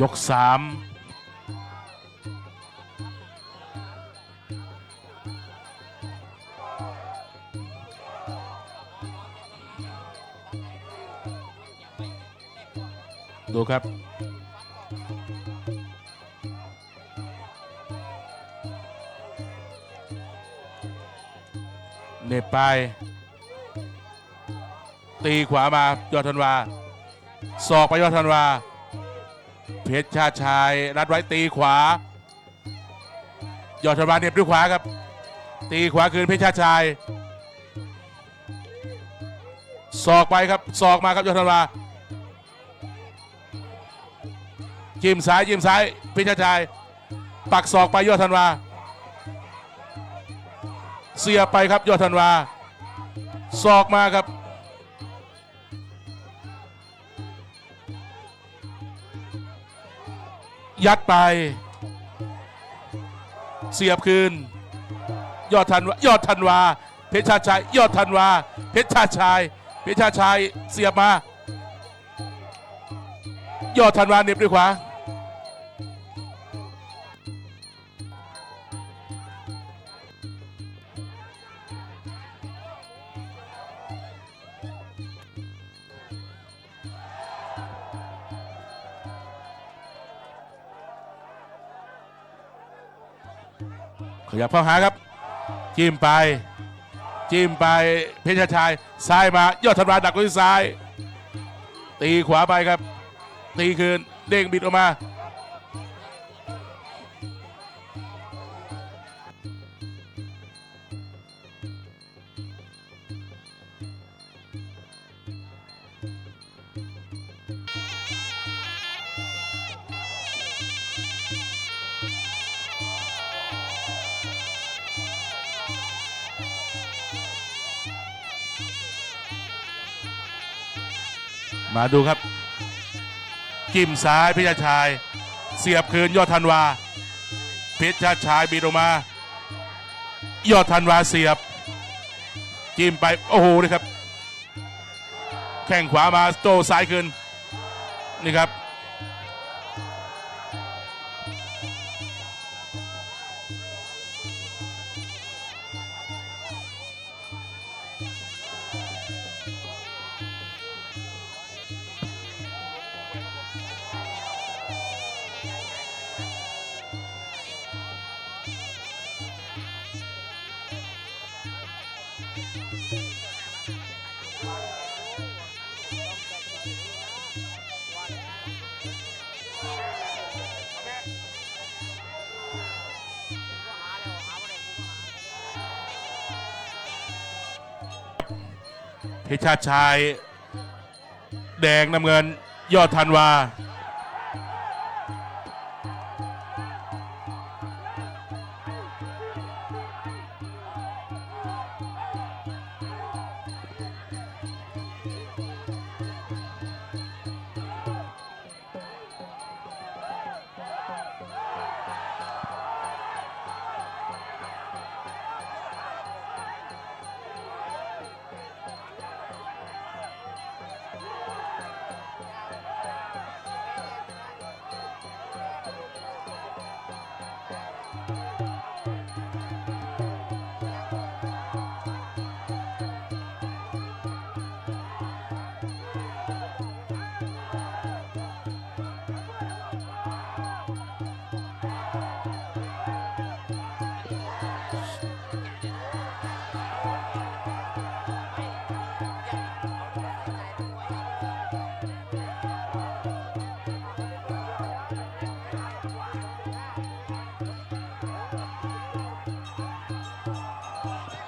ยกสามดูครับ เน็บไปตีขวามายอดธันวาศอกไปยอดธันวา เพชรชาชาย รัดไว้ตีขวา ยอดธนวาเน็บด้วยขวาครับ ตีขวาคืนเพชรชาชายศอกไปครับศอกมาครับยอดธนวาจิ้มซ้ายจิ้มซ้ายเพชรชาชาย ปักศอกไปยอดธนวาเสียไปครับยอดธนวาศอกมาครับ ยัดไป เสียบคืน ยอดธันวายอดธันวา เพชรชาชายยอดธันวา เพชรชาชายเพชรชาชายเสียบมา ยอดธันวาเน็บด้วยขวา ขยับเข้าหาครับ จิ้มไป จิ้มไปเพชรชายซ้ายมายอดธนวาดักไว้ที่ซ้าย ตีขวาไปครับ ตีคืนเด้งบิดออกมา มาดูครับ จิ้มซ้ายเพชรชาย เสียบคืนยอดธันวา เพชรชายบิดออกมา ยอดธันวาเสียบ จิ้มไป โอ้โหนี่ครับ แข้งขวามาโตซ้ายคืนนี่ครับ เพชรชาติชาย แดงน้ำเงิน ยอดธันวา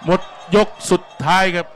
หมดยกสุดท้ายครับ